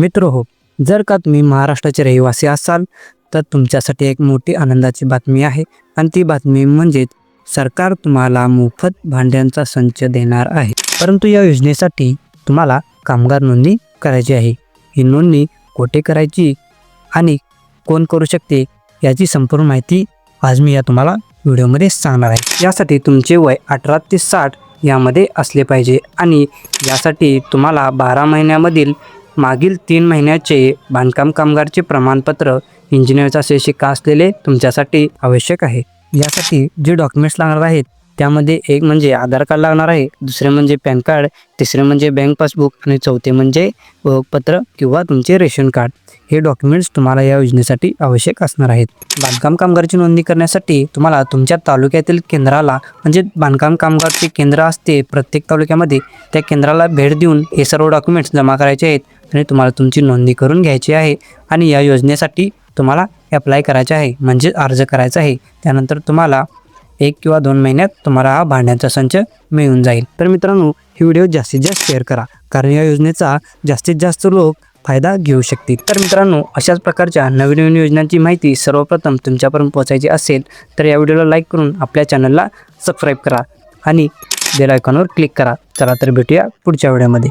मित्र हो जर का तुम्ही महाराष्ट्राचे रहिवासी असाल तर तुमच्यासाठी एक मोठी आनंदाची बातमी आहे. आणि ती बातमी म्हणजेच सरकार तुम्हाला मोफत भांड्यांचा संच देणार आहे. परंतु या योजनेसाठी तुम्हाला कामगार नोंदणी करायची आहे. ही नोंदणी कोठे करायची आणि कोण करू शकते याची संपूर्ण माहिती आज मी या तुम्हाला व्हिडिओमध्ये सांगणार आहे. यासाठी तुमचे वय अठरा ते साठ यामध्ये असले पाहिजे आणि यासाठी तुम्हाला बारा महिन्यामधील मागील तीन महिन्याचे बांधकाम कामगारचे प्रमाणपत्र इंजिनिअरचा असे शिक्का असलेले तुमच्यासाठी आवश्यक आहे. यासाठी जे डॉक्युमेंट्स लागणार आहेत त्यामध्ये एक म्हणजे आधार कार्ड लागणार आहे दुसरे म्हणजे पॅन कार्ड तिसरे म्हणजे बँक पासबुक आणि चौथे म्हणजे ओळखपत्र किंवा तुमचे रेशन कार्ड. हे डॉक्युमेंट्स तुम्हाला या योजनेसाठी आवश्यक असणार आहेत. बांधकाम कामगारची नोंदणी करण्यासाठी तुम्हाला तुमच्या तालुक्यातील केंद्राला म्हणजे बांधकाम कामगारचे केंद्र असते प्रत्येक तालुक्यामध्ये त्या केंद्राला भेट देऊन हे सर्व डॉक्युमेंट्स जमा करायचे आहेत. आणि तुम्हाला तुमची नोंदणी करून घ्यायची आहे आणि या योजनेसाठी तुम्हाला अप्लाय करायचे आहे म्हणजे अर्ज करायचा आहे. त्यानंतर तुम्हाला एक किंवा दोन महिन्यात तुम्हाला हा भांड्यांचा संच मिळून जाईल. तर मित्रांनो ही व्हिडिओ जास्तीत जास्त शेअर करा कारण या योजनेचा जास्तीत जास्त लोक फायदा घेऊ शकतील. तर मित्रांनो अशाच प्रकारच्या नवीन नवीन योजनांची माहिती सर्वप्रथम तुमच्यापर्यंत पोहोचायची असेल तर या व्हिडिओला लाईक करून आपल्या चॅनलला सबस्क्राईब करा आणि बेल आयकॉनवर क्लिक करा. चला तर भेटूया पुढच्या व्हिडिओमध्ये.